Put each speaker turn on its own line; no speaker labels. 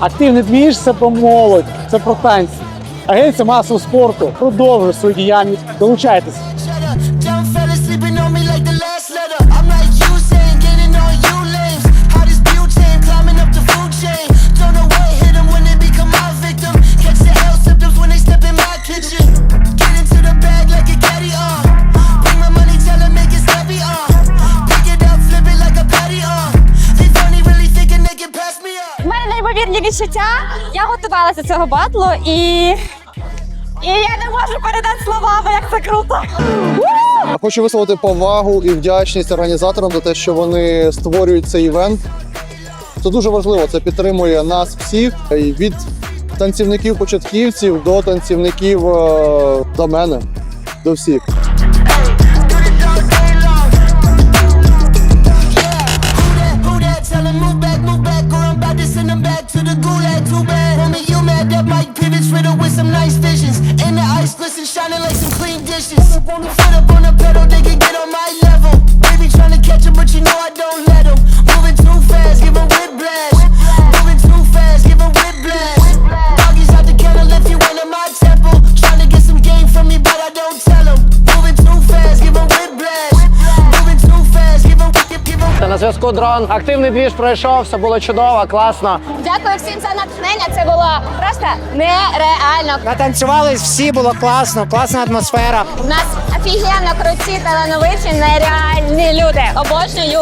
Активний двіж це про молодь, це про танці. Агенція масового спорту продовжує свою діяльність. Долучайтесь.
Мене відчуття. Я готувалася до цього батлу і. І я не можу передати словами, як це круто.
Хочу висловити повагу і вдячність організаторам за те, що вони створюють цей івент. Це дуже важливо. Це підтримує нас всіх від танцівників-початківців до танцівників е, до мене, до всіх.
Homie, that Mike pivots riddle with some nice visions. And the ice glisten, shining like some clean dishes. Foot up on the pedal, they can get on my level. Baby trying to catch 'em, but you know I don't let 'em. Moving too fast, give 'em whiplash. Moving too fast, give 'em whiplash. Doggies out the kennel if you enter my temple. Trying to get some game from me, but I don't tell 'em. Moving too fast, give 'em whiplash. Moving too fast, give 'em, give, give.
Та на зв'язку дрон. Активний двіж пройшов, все було чудово, класно.
Дякую всім за натхнення. Це було просто нереально.
Натанцювались всі, було класно, класна атмосфера.
У нас офігенно круті талановиті, нереальні люди. Обожнюю.